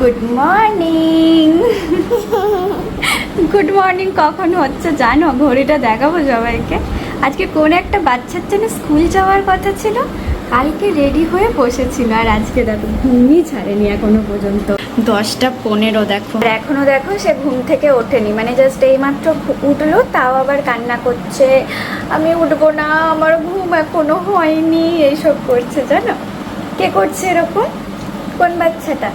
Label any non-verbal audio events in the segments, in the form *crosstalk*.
Good morning good morning কখন হচ্ছে জানো? ঘড়িটা দেখাবো সবাইকে। আজকে কোন একটা বাচ্চার জন্য স্কুল যাওয়ার কথা ছিল। কালকে রেডি হয়ে বসেছিল আর আজকে দেখো ঘুমই ছাড়েনি এখনও পর্যন্ত। দশটা পনেরো দেখো। এখনও দেখো সে ঘুম থেকে ওঠেনি। মানে জাস্ট এইমাত্র উঠল, তাও আবার কান্না করছে। আমি উঠবো না আমার ঘুম এখনও হয়নি। এইসব করছে জানো? কে করছে এরকম? কোন বাচ্চাটা?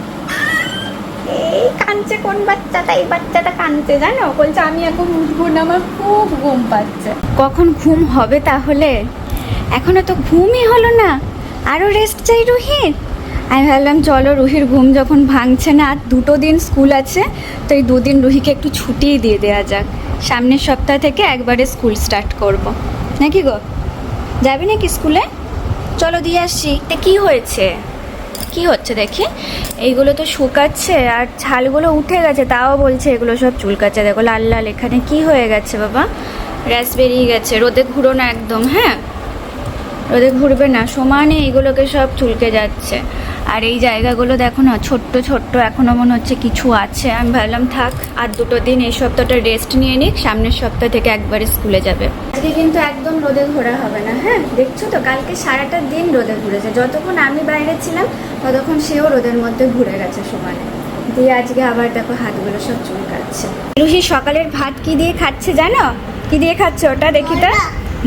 এই কাঁদছে কোন বাচ্চাটা এই বাচ্চাটা কাঁদছে জানো? বলছে, আমি এখন উঠবো আমার খুব ঘুম পাচ্ছে। কখন ঘুম হবে তাহলে? এখনও তো ঘুমই হলো না। আরও রেস্ট চাই রুহির আমি ভাবলাম, চলো, রুহির ঘুম যখন ভাঙছে না, আর দুটো দিন স্কুল আছে, তো এই দুদিন রুহিকে একটু ছুটিই দিয়ে দেওয়া যাক। সামনের সপ্তাহ থেকে একবারে স্কুল স্টার্ট করব। নাকি গো? যাবি নাকি স্কুলে চলো, দিয়ে আসছি তে কি হয়েছে? কি হচ্ছে দেখি? এইগুলো তো শুকাচ্ছে আর ছালগুলো উঠে গেছে, তাও বলছে এগুলো সব চুলকাচ্ছে। দেখো লাল লাল, এখানে কি হয়ে গেছে বাবা? র্যাশ বেরিয়ে গেছে, রোদে ঘুরো না একদম হ্যাঁ? রোদে ঘুরবে না। সমানে এইগুলোকে সব চুলকে যাচ্ছে। আর এই জায়গাগুলো দেখো না, ছোট্ট ছোট্ট, এখনও মনে হচ্ছে কিছু আছে। আমি ভাবলাম থাক, আর দুটো দিন এই সপ্তাহটা রেস্ট নিয়ে নিক, সামনের সপ্তাহ থেকে একবারে স্কুলে যাবে। আজকে কিন্তু একদম রোদে ঘোরা হবে না হ্যাঁ? দেখছ তো? কালকে সারাটা দিন রোদে ঘুরেছে। যতক্ষণ আমি বাইরে ছিলাম, ততক্ষণ সেও রোদের মধ্যে ঘুরে গেছে সমানে। দিয়ে আজকে আবার দেখো হাতগুলো সব চুল চুলকাচ্ছে। লুসি সকালের ভাত কি দিয়ে খাচ্ছে জানো? কি দিয়ে খাচ্ছে ওটা দেখি তো।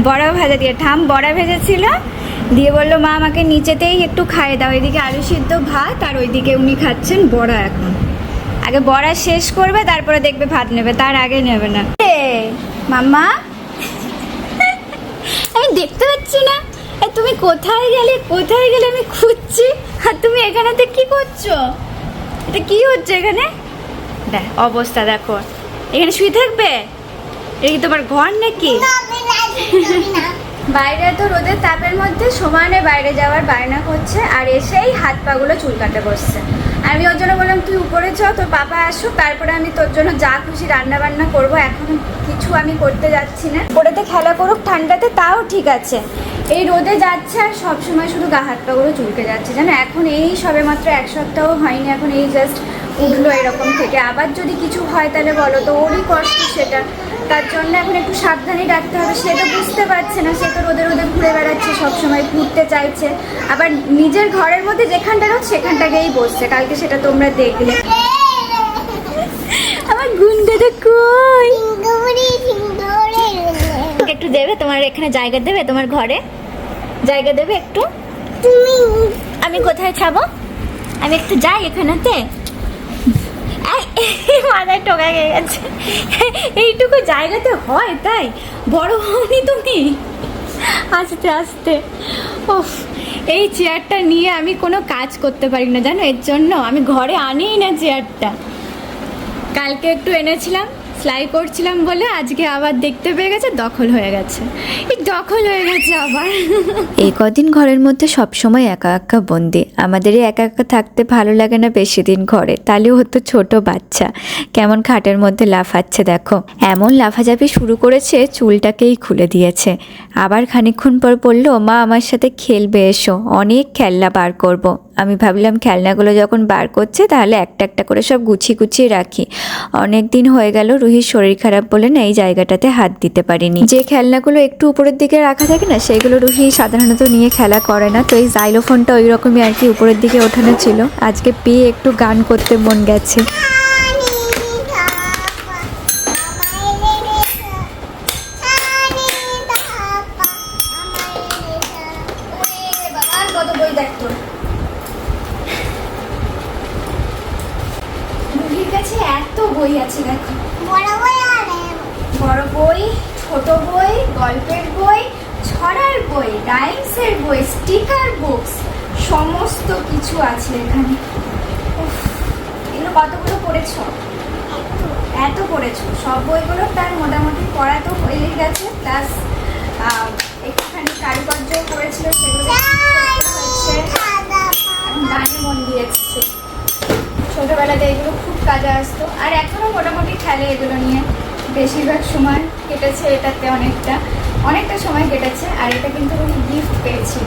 বড়া ভাজা দিয়ে, ঠাম বড়া ভেজেছিল। দিয়ে বলল, মা, আমাকে নিচেতেই একটু খাইয়ে দাও, এদিকে আলু সিদ্ধ ভাত আর ওইদিকে উনি খাচ্ছেন বড়া এখন। আগে বড়া শেষ করবে, তারপরে দেখবে ভাত নেবে, তার আগে নেবে না। মাম্মা? *laughs* আমি দেখতে পাচ্ছি না। তুমি কোথায় গেলে? কোথায় গেলে আমি খুঁজছি? আর তুমি এখানেতে কি করছ? এটা কি হচ্ছে এখানে? দেখ, অবস্থা দেখো। এখানে শুয়ে থাকবে? এটা কি তোমার ঘর নাকি? বাইরে তো রোদের তাপের মধ্যে সমানে বাইরে যাওয়ার বায়না করছে আর এসেই হাত পাগুলো চুলকাতে বসছে। আমি ওর জন্য বললাম তুই উপরে চ তোর পাপা আসুক তারপরে আমি তোর জন্য যা খুশি রান্না বান্না করব। এখন কিছু আমি করতে যাচ্ছি না। ওটাতে খেলা করুক ঠান্ডাতে তাও ঠিক আছে। এই রোদে যাচ্ছে আর সবসময় শুধু গা হাত পাগুলো চুলকে যাচ্ছে। জানো এখন এই সবে মাত্র এক সপ্তাহ হয়নি এখন এই জাস্ট উঠল এরকম থেকে। আবার যদি কিছু হয় তাহলে বলো তো ওরই কষ্ট সেটা। তার জন্য এখন একটু সাবধানে রাখতে হবে। সে তো বুঝতে পারছে না সে তো রোদে রোদে ঘুরে বেড়াচ্ছে সবসময় ঘুরতে চাইছে। আবার নিজের ঘরের মধ্যে যেখানটা রোদ সেখানটা গিয়েই বসছে। কালকে সেটা তোমরা দেখলে। আমার গুন্ডাটা কই? একটু দেবে? তোমার এখানে জায়গা দেবে? তোমার ঘরে? জায়গা দেবে একটু? আমি কোথায় ছাবো আমি একটু যাই এখানেতে। মাথায় টোকা গিয়ে গেছে। এইটুকু জায়গাতে হয় তাই? বড় হওনি তুমি আস্তে আস্তে। ও এই চেয়ারটা নিয়ে আমি কোনো কাজ করতে পারি না, জানো? এর জন্য আমি ঘরে আনিই না চেয়ারটা। কালকে একটু এনেছিলাম সেলাই করছিলাম বলে আজকে আবার দেখতে পেয়ে গেছে, দখল হয়ে গেছে। এই দখল হয়ে গেছে আবার। এই কদিন ঘরের মধ্যে সবসময় একা একা বন্দি। আমাদেরই একা একা থাকতে ভালো লাগে না বেশি দিন ঘরে। তাহলেও হতো ছোট বাচ্চা। কেমন খাটের মধ্যে লাফাচ্ছে দেখো। এমন লাফাঝাপি শুরু করেছে, চুলটাকেই খুলে দিয়েছে। আবার খানিকক্ষণ পর বলল, মা, আমার সাথে খেলবে, এসো। অনেক খেলনা বার করব। আমি ভাবলাম খেলনাগুলো যখন বার করছে তাহলে একটা একটা করে সব গুছিয়ে গুছিয়ে রাখি। অনেক দিন হয়ে গেল রুহির শরীর খারাপ বলে না এই জায়গাটাতে হাত দিতে পারিনি। যে খেলনাগুলো একটু উপরের দিকে রাখা থাকে না সেগুলো রুহি সাধারণত নিয়ে খেলা করে না, তো এই জাইলোফোনটা ওই রকমই আর কি উপরের দিকে ওঠানো ছিল। আজকে পেয়ে একটু গান করতে মন গেছে। সমস্ত কিছু আছে এখানে। এগুলো কতগুলো পড়েছো? এত পড়েছো। সব বইগুলো তার মোটামুটি পড়া তো হয়েই গেছে প্লাস একটুখানি কারুকার্য করেছিল, সেগুলো গানে মন দিয়েছে ছোটবেলাতে এগুলো খুব কাজে আসতো, আর এখনও মোটামুটি খেলে এগুলো নিয়ে। বেশিরভাগ সময় কেটেছে এটাতে অনেকটা অনেকটা সময় কেটেছে, আর এটা কিন্তু উনি গিফট পেয়েছিল।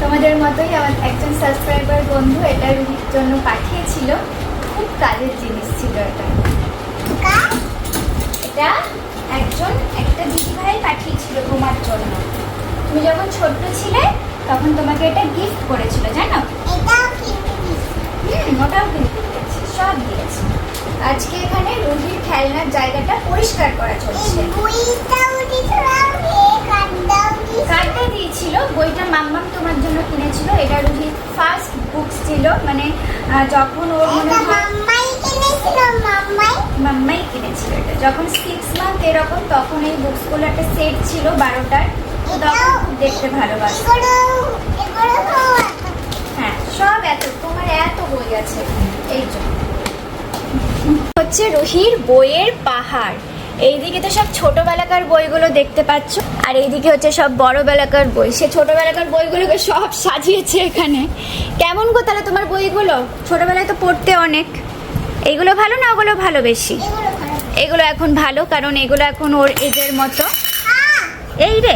তোমাদের মতোই আমার একজন সাবস্ক্রাইবার বন্ধু এটার জন্য পাঠিয়েছিল। খুব কাজের জিনিস ছিল এটা। এটা একজন একটা দিদিভাই পাঠিয়েছিল তোমার জন্য। তুমি যখন ছোট্ট ছিলে তখন তোমাকে এটা গিফট করেছিল জানো? হুম ওটাও কিন্তু দিয়েছে সব দিয়েছে। আজকে এখানে রুহির খেলনার জায়গাটা পরিষ্কার করা চলছে। কার্ডটা দিয়েছিল বইটা মাম্মাম তোমার জন্য কিনেছিল। এটা রুহির ফার্স্ট বুকস ছিল মানে যখন ওর মনে মাম্মাই কিনেছিল এটা। যখন সিক্স মান্থ এরকম তখন এই বুকসগুলো একটা সেট ছিল বারোটার। তখন খুব দেখতে ভালোবাসে। হ্যাঁ সব এত তোমার এত বই আছে। এই জন্য হচ্ছে রুহির বইয়ের পাহাড়। এইদিকে তো সব ছোটবেলাকার বইগুলো দেখতে পাচ্ছ, আর এইদিকে হচ্ছে সব বড়বেলাকার বই। সে ছোটবেলাকার বইগুলোকে সব সাজিয়েছে এখানে। কেমন গো তাহলে তোমার বইগুলো? ছোটবেলায় তো পড়তে অনেক। এইগুলো ভালো না ওগুলো ভালো বেশি? এগুলো এখন ভালো, কারণ এগুলো এখন ওর এজের মতো। এই রে,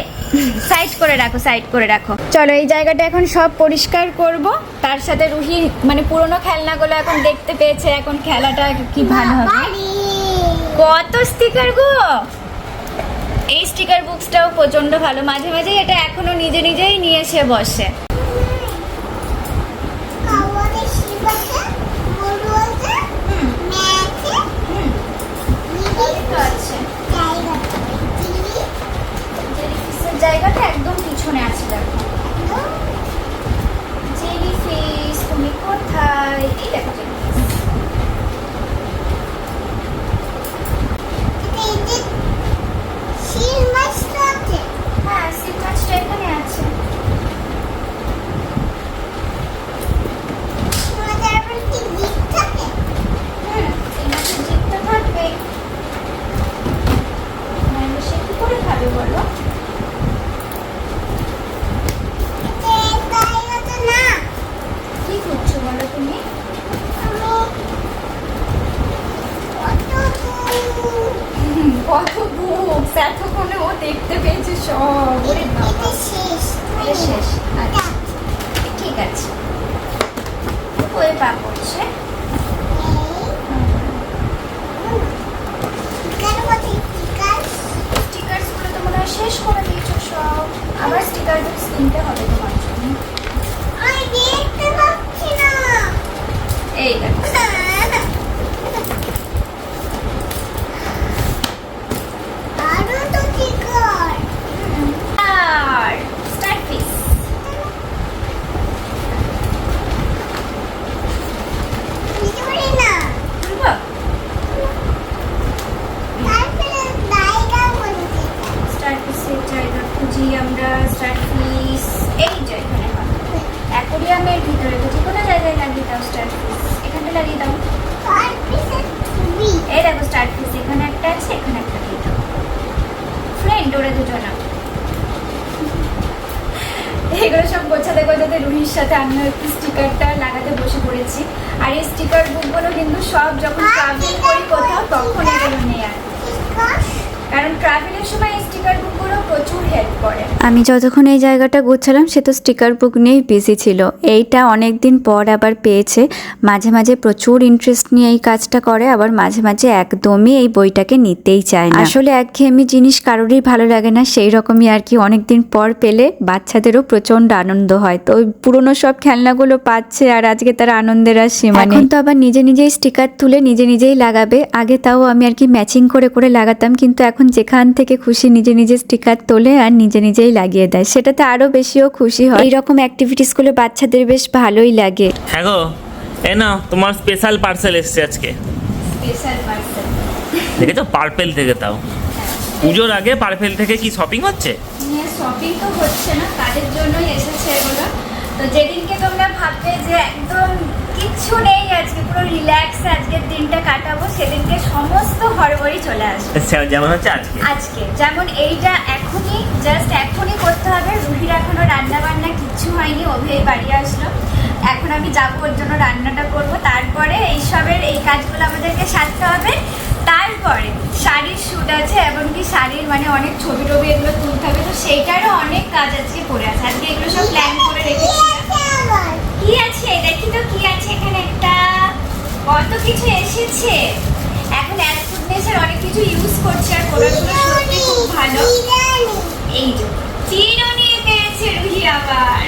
সাইড করে রাখো, সাইড করে রাখো। চলো, এই জায়গাটা এখন সব পরিষ্কার করব। তার সাথে রুহি মানে পুরোনো খেলনাগুলো এখন দেখতে পেয়েছে। এখন খেলাটা কি ভালো হবে? কত স্টিকার গো? এই স্টিকার বুকসটাও প্রচণ্ড ভালো। মাঝে মাঝে এটা এখনও নিজে নিজেই নিয়ে এসে বসে। জেলিফিশের জায়গাটা একদম পিছনে আছে দেখো জেলিফিশ তুমি কোথায় এই দেখো জেলিফিশ হ্যাঁ সিল মাছটা এখানে আছে হুম সিল মাছের জিপটা থাকবেই নাহলে সে কি করে খাবে বলো কি করছ বলো তুমি? কত বুকস এতক্ষণে ও দেখতে পেয়েছে সব। ওরে বাবা। শেষ। আচ্ছা। ঠিক আছে। ওই পা করছে স্টিকারসগুলো তো মনে হয় শেষ করে দিয়েছ সব। আবার স্টিকার কিনতে হবে তোমার জন্য। এই দেখো আর স্টার্ট পিস খুলবো স্টার্ট পিসের জায়গা খুঁজি আমরা স্টার্ট পিস এই যে এখানে হবে অ্যাকোরিয়ামের ভিতরে তো যে কোনো জায়গায় লাগিয়ে দাও স্টার্ট পিস এখানটা লাগিয়ে দাও এই দেখো স্টার্ট পিস এখানে একটা আছে এখানে একটা দিয়ে দাও ফ্রেন্ড ওরা দুজনা এগুলো সব গোছাতে রুহির সাথে আমি একটু স্টিকারটা লাগাতে বসে পড়েছি। আর এই স্টিকার বুকগুলো কিন্তু সব যখন ট্রাভেল করি কোথাও, তখন এগুলো নিয়ে আর। কারণ ট্রাভেলের সময় এই স্টিকার করে আমি যতক্ষণ এই জায়গাটা গুছালাম সে তো স্টিকার বুক নিয়েই বিজি ছিল। এইটা অনেক দিন পর আবার পেয়েছে। মাঝে মাঝে প্রচুর ইন্টারেস্ট নিয়ে এই কাজটা করে আবার মাঝে মাঝে একদমই এই বইটাকে নিতেই চায় না। আসলে একঘেয়েমি জিনিস কারোরই ভালো লাগে না সেই রকমই আর কি। অনেক দিন পর পেলে বাচ্চাদেরও প্রচণ্ড আনন্দ হয়। তো ওই পুরনো সব খেলনাগুলো পাচ্ছে আর আজকে তার আনন্দের আর সীমা নেই। তো আবার নিজে নিজেই স্টিকার তুলে নিজে নিজেই লাগাবে। আগে তাও আমি আর কি ম্যাচিং করে করে লাগাতাম কিন্তু এখন যেখান থেকে খুশি নিজে নিজে স্টিকার তোলে আর নিজে নিজেই লাগিয়ে দেয়। সেটাতে আরও বেশিও খুশি হয়। এইরকম অ্যাক্টিভিটিসগুলো বাচ্চাদের বেশ ভালোই লাগে। হ্যাঁ গো এ না তোমার স্পেশাল পার্সেল এসছে আজকে। স্পেশাল পার্সেল দেখেছ? পার্পেল থেকে তাও। পুজোর আগে পার্পেল থেকে কি শপিং হচ্ছে? শপিং তো হচ্ছে না কাজের জন্যই এসেছে এগুলো। তো যেদিনকে তোমরা ভাববে যে একদম কিচ্ছু নেই আজকে পুরো রিল্যাক্স আজকের দিনটা কাটাবো সেদিনকে সমস্ত হড়বড়ি চলে আসবে। আচ্ছা, যেমন হচ্ছে আজকে? আজকে যেমন এইটা এখনই জাস্ট এখনই করতে হবে। রুহির এখনও রান্না বান্না কিচ্ছু হয়নি অভিই বাড়ি আসলো। এখন আমি যাব ওর জন্য রান্নাটা করব। তারপরে এইসবের এই কাজগুলো আমাদেরকে সারতে হবে। তারপরে শাড়ির শ্যুট আছে এমনকি শাড়ির মানে অনেক ছবি টবি এগুলো তুলতে হবে। তো সেইটারও অনেক কাজ আজকে পড়ে আছে। আজকে এগুলো সব প্ল্যান করে রেখেছি। কি আছে? দেখি তো কি আছে এখানে একটা। কত কিছু এসেছে। এখন অ্যাড ফুডনেসের অনেক কিছু ইউজ করছে আর প্রোডাক্টগুলো সত্যি খুব ভালো। এই যে চিরুনি পেয়েছে রুহি আবার।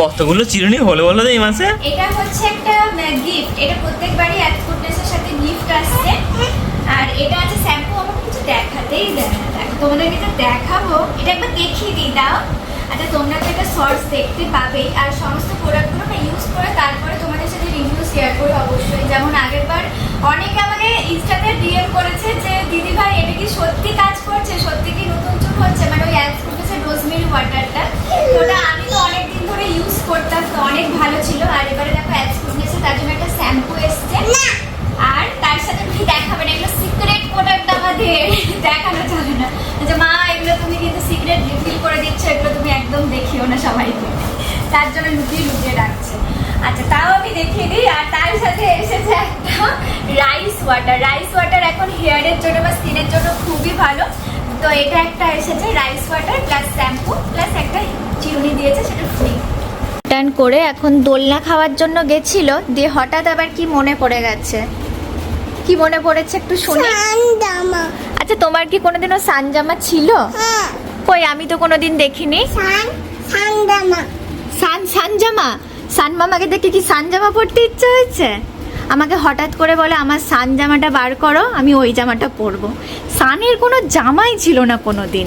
কতগুলো চিরুনি? হলো বলো তো এই মাসে। এটা হচ্ছে একটা গিফট এটা প্রত্যেকবারই অ্যাড ফুডনেসের সাথে গিফট আসছে। আর এটা আছে শ্যাম্পু আমাকে কিছু দেখাতেই দেয় না। দেখো তোমাদেরকে তো দেখাবো। এটা একবার দেখিয়ে দিই দাও। আচ্ছা তোমরা তো এটা শর্টস দেখতে পাবেই আর সমস্ত প্রোডাক্টগুলো না ইউজ করে তারপরে তোমাদের সাথে রিভিউ শেয়ার করি অবশ্যই। যেমন আগেরবার অনেকে আমাকে ইনস্টাতে ডিএম করেছে যে দিদি ভাই এটা কি সত্যি কাজ করছে? সত্যি কি নতুন চুল হচ্ছে? মানে ওই অ্যাড ফুডনেসের রোজমেরি ওয়াটারটা তো ওটা আমি তো অনেকদিন ধরে ইউজ করতাম তো অনেক ভালো ছিল। আর এবারে দেখো অ্যাড ফুডনেসে তার জন্য একটা শ্যাম্পু এসছে। আর তার সাথে তুমি দেখাবে না এগুলো সিক্রেট প্রোডাক্ট আমাদের। দেখানো যাবে না। যে মা এগুলো তুমি কিন্তু সিক্রেট রিফিল করে দিচ্ছ, এগুলো তুমি একদম দেখিও না সবাইকে। তার জন্য লুকিয়ে লুকিয়ে রাখছে। আচ্ছা তাও আমি দেখিয়ে দিই, আর তার সাথে এসেছে একটা রাইস ওয়াটার রাইস ওয়াটার এখন হেয়ারের জন্য বা স্কিনের জন্য খুবই ভালো। তো এটা একটা এসেছে rice water plus shampoo plus একটা চিরুনি দিয়েছে, সেটা ফ্রি টান করে এখন দোলনা খাওয়ার জন্য গেছিল, দিয়ে হঠাৎ আবার কি মনে পড়ে গেছে? কি মনে পড়েছে একটু শুনি? আচ্ছা তোমার কি কোনোদিনও সানজামা ছিল? হ্যাঁ। কই আমি তো কোনোদিন দেখিনি। সান সান্দামা সান সানজামা? সান মামাকে দেখে কি সানজামা পরতে ইচ্ছে হয়েছে? আমাকে হঠাৎ করে বলে আমার সান জামাটা বার করো আমি ওই জামাটা পরবো। সানের কোনো জামাই ছিল না কোনো দিন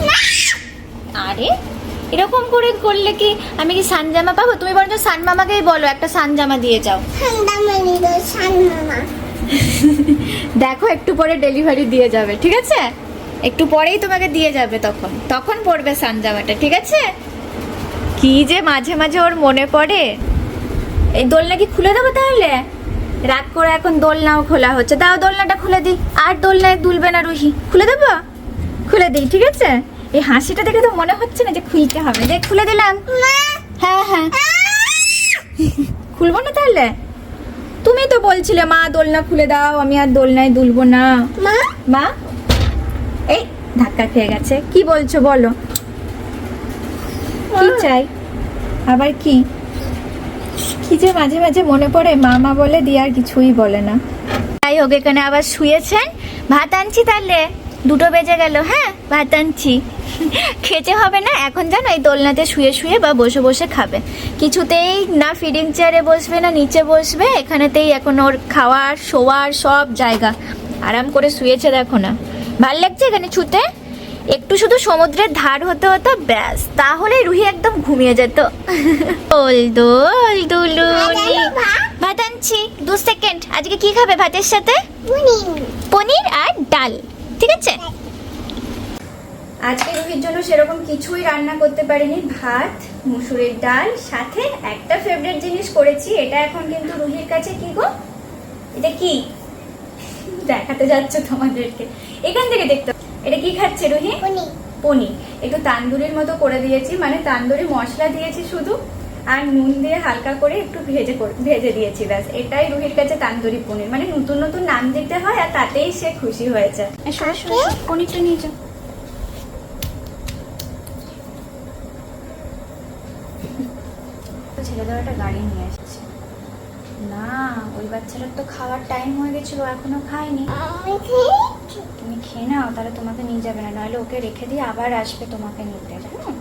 আরে এরকম করে করলে কি আমি কি সান জামা পাবো? তুমি বরঞ্চ সান মামাকেই বলো একটা সান জামা দিয়ে যাও। নিলো সান্দামা *laughs* দেখো একটু পরে ডেলিভারি দিয়ে যাবে ঠিক আছে? একটু পরেই তোমাকে দিয়ে যাবে তখন। তখন পড়বে সানজামাটা ঠিক আছে? কি যে মাঝে মাঝে ওর মনে পড়ে। এই দোলনা কি খুলে দেবো তাহলে? রাগ করে এখন দোলনাও খোলা হচ্ছে। দাও দোলনাটা খুলে দিই। আর দোলনায় দুলবে না রুহি। খুলে দেবো? খুলে দিই ঠিক আছে? এই হাসিটা দেখে তো মনে হচ্ছে না যে খুলতে হবে। দেখ খুলে দিলাম। হ্যাঁ হ্যাঁ। খুলবো না তাহলে? তুমি তো বলছিলে মা দোলনা খুলে দাও আমি আর দোলনায় দুলবো না। মা? মা? এই ধাক্কা খেয়ে গেছে। কি বলছো বলো। কি চাই? আবার কি? কি যে মাঝে মাঝে মনে পড়ে মামা মা বলে দিয়ে আর কিছুই বলে না। তাই হোক এখানে আবার শুয়েছেন। ভাত আনছি তাহলে? দুটো বেজে গেল হ্যাঁ? ভাত আনছি খেতে হবে না এখন জানো এই দোলনাতে শুয়ে শুয়ে বা বসে বসে খাবে। কিছুতেই না ফিডিং চেয়ারে বসবে না নিচে বসবে এখানেতেই এখন ওর খাওয়ার শোয়ার সব জায়গা। আরাম করে শুয়েছে দেখো না। ভালো লাগছে এখানে ছুতে একটু শুধু সমুদ্রের ধার হতে হতো ব্যাস। তাহলে রুহি একদম ঘুমিয়ে যেত। দোল দোল দুলুনি ভাত আনছি। দু সেকেন্ড আজকে কি খাবে ভাতের সাথে? পনির আর ডাল। ঠিক আছে? আজকে রুহির জন্য সেরকম কিছুই রান্না করতে পারিনি। ভাত মুসুরের ডাল সাথে একটা ফেভারিট জিনিস করেছি এটা এখন কিন্তু রুহির কাছে কি গো? এটা কি? দেখাতে যাচ্ছে তোমাদেরকে। এখান থেকে দেখতে এটা কি খাচ্ছে রুহি? বুনি পনির। একটু তান্দুরির মতো করে দিয়েছি মানে তান্দুরি মশলা দিয়েছি শুধু। আর নুন দিয়ে হালকা করে একটু ভেজে ভেজে দিয়েছি ব্যাস। এটাই রুহির কাছে তান্দুরি পনির। মানে নতুন নতুন নাম দিতে হয় আর তাতেই সে খুশি হয়েছে। পনিরটা নিয়ে যাও। একটা গাড়ি নিয়ে এসেছে। না ওই বাচ্চাটার তো খাওয়ার টাইম হয়ে গেছিল এখনও খায়নি। তুমি খেয়ে নাও তাহলে তোমাকে নিয়ে যাবে না নইলে ওকে রেখে দিয়ে আবার আসবে তোমাকে নিতে জানো?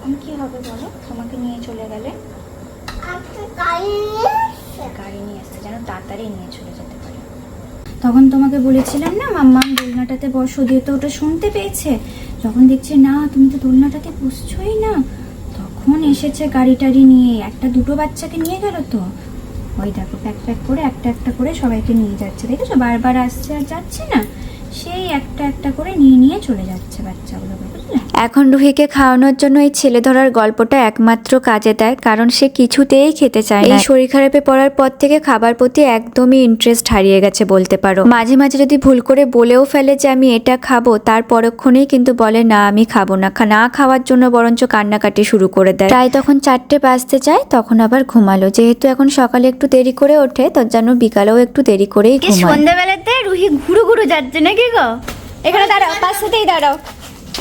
তখন কি হবে বলো? তোমাকে নিয়ে চলে গেলে? গাড়ি নিয়ে আসতে যেন তাড়াতাড়ি নিয়ে চলে যেতে পারে। তখন তোমাকে বলেছিলাম না মাম্মা দোলনাটাতে বসো। দিয়ে তো ওটা শুনতে পেয়েছে। যখন দেখছে না তুমি তো দোলনাটাতে বসছোই না। তখন এসেছে গাড়ি টাড়ি নিয়ে একটা দুটো বাচ্চাকে নিয়ে গেল তো। ওই দেখো প্যাক প্যাক করে একটা একটা করে সবাইকে নিয়ে যাচ্ছে। দেখেছ? বারবার আসছে আর যাচ্ছে না। সেই একটা একটা করে নিয়ে নিয়ে চলে যাচ্ছে বাচ্চাগুলোকে বুঝলে? এখন রুহিকে খাওয়ানোর জন্য এই ছেলে ধরার গল্পটা একমাত্র কাজে দেয় কারণ সে কিছুতেই খেতে চায় না। এই শরীর খারাপে পড়ার পর থেকে খাবার প্রতি একদমই ইন্টারেস্ট হারিয়ে গেছে বলতে পারো। মাঝে মাঝে যদি ভুল করে বলেও ফেলে যে আমি এটা খাব তার পরক্ষণেই কিন্তু বলে না আমি খাব না। না খাওয়ার জন্য বরঞ্চ কান্নাকাটি শুরু করে দেয়। তাই তখন চারটে বাজতে চায় তখন আবার ঘুমালো। যেহেতু এখন সকালে একটু দেরি করে ওঠে তোর যেন বিকালেও একটু দেরি করেই ঘুমায়। সন্ধ্যাবেলাতে রুহি ঘুরু ঘুরু যাচ্ছে নাকি গো? এখানে দাঁড়াও পাশেতেই দাঁড়াও।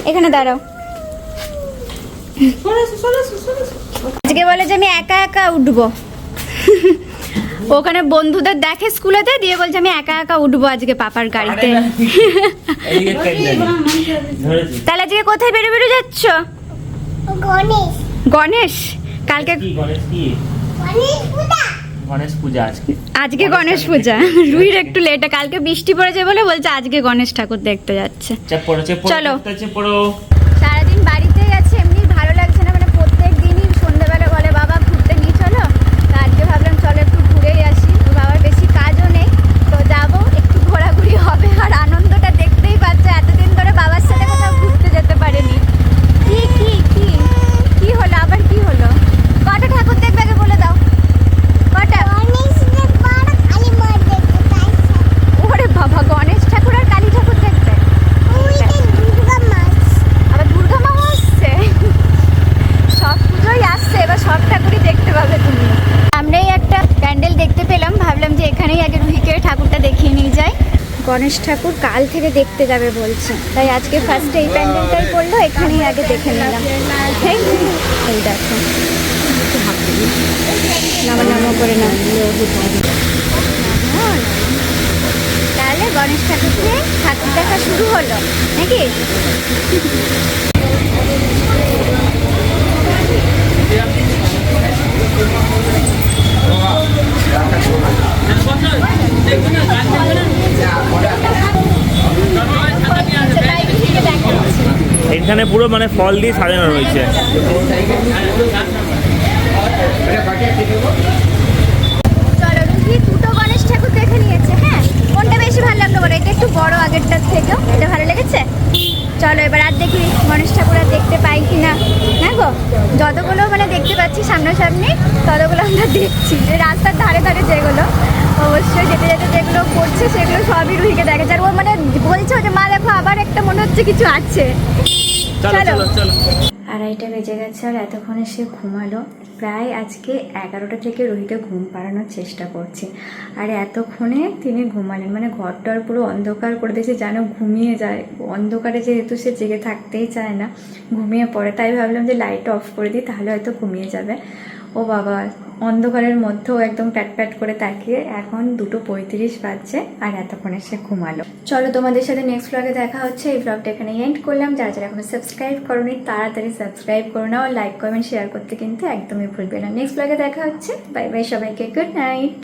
এখানে দাঁড়াও। আজকে বলে যে আমি একা একা উঠবো। ওখানে বন্ধুদের দেখে স্কুলেতে দিয়ে বলছে আমি একা একা উঠবো আজকে পাপার গাড়িতে। তাহলে আজকে কোথায় বেরো বেরো যাচ্ছ? গণেশ। গণেশ? কালকে গণেশ কি? গণেশ পূজা আজকে। আজকে গণেশ পূজা। রুইর একটু লেটে কালকে বৃষ্টি পড়েছে বলে বলছে আজকে গণেশ ঠাকুর দেখতে যাচ্ছে। পড়ো চলো। চেপ পড়ো সারাদিন বাড়িতেই আছে এমনি ভালো লাগছে না মানে প্রত্যেক দিনই সন্ধ্যেবেলা বলে বাবা ঘুরতে নিয়ে চলো তো আজকে ভাবলাম চলো একটু ঘুরেই আসি তো বাবার বেশি কাজও নেই তো যাব একটু ঘোরাঘুরি হবে আর আনন্দটা দেখতেই পাচ্ছে এতদিন ধরে বাবার সাথে কোথাও ঘুরতে যেতে পারেনি কি কি কি কি হলো আবার কি হলো কটা ঠাকুর দেখবে আগে বলে দাও কটা গণেশ দেখবার কালী মা দেখতে চাইছে ওরে বাবা গণেশ ঠাকুর আর কালী ঠাকুর দেখবে ওই যে দুর্গা মাছ আবার দুর্গা মাও আসছে সব পুজোই আসছে এবার সব ঠাকুরই দেখতে পাবে তুমি আমরাই একটা প্যান্ডেল দেখতে পেলাম ভাবলাম যে এখানেই আগে রুহিকে ওই ঠাকুরটা দেখিয়ে নিয়ে যাই গণেশ ঠাকুর কাল থেকে দেখতে যাবে বলছে। তাই আজকে ফার্স্টে এই প্যান্ডেলটাই পড়ল এখানেই আগে দেখে নিলাম। Thank you. এই দেখো। নামা নামা করে না তাহলে গণেশ ঠাকুরকে ঠাকুর দেখা শুরু হলো, নাকি? এখানে পুরো মানে ফল দিয়ে সাজানো রয়েছে। দুটো গণেশ ঠাকুর দেখে নিয়েছে। লাগল বলো এটা একটু বড় আগেরটার থেকেও। এটা ভালো লেগেছে? চলো এবার আর দেখি গণেশ ঠাকুর আর দেখতে পাই কি না হ্যাঁ গো যতগুলো মানে দেখতে পাচ্ছি সামনাসামনি ততগুলো আমরা দেখছি। যে রাস্তার ধারে ধারে যেগুলো অবশ্যই যেতে যেতে যেগুলো করছে সেগুলো সবই রুহিকে দেখেছে আর ও মানে বলছে যে মা দেখো আবার একটা মনে হচ্ছে কিছু আছে। চলো চলো। আড়াইটা বেজে গেছে আর এতক্ষণে সে ঘুমালো। প্রায় আজকে এগারোটা থেকে রোহিতে ঘুম পাড়ানোর চেষ্টা করছে। আর এতক্ষণে তিনি ঘুমালেন মানে ঘরটার পুরো অন্ধকার করে দিয়েছে যেন ঘুমিয়ে যায়। অন্ধকারে যেহেতু সে জেগে থাকতেই চায় না, ঘুমিয়ে পড়ে। তাই ভাবলাম যে লাইট অফ করে দিই, তাহলে হয়তো ঘুমিয়ে যাবে। ও বাবা, অন্ধকারের মধ্যেও একদম প্যাট প্যাট করে তাকিয়ে এখন দুটো পঁয়ত্রিশ বাজছে আর এতক্ষণে এসে ঘুমালো। চলো তোমাদের সাথে নেক্সট ব্লগে দেখা হচ্ছে। এই ব্লগটা এখানে এন্ড করলাম। যারা যারা এখনও সাবস্ক্রাইব করোনি, তাড়াতাড়ি সাবস্ক্রাইব করো না নাও। লাইক কমেন্ট শেয়ার করতে কিন্তু একদমই ভুলবে না। নেক্সট ব্লগে দেখা হচ্ছে। বাই বাই সবাইকে। Good night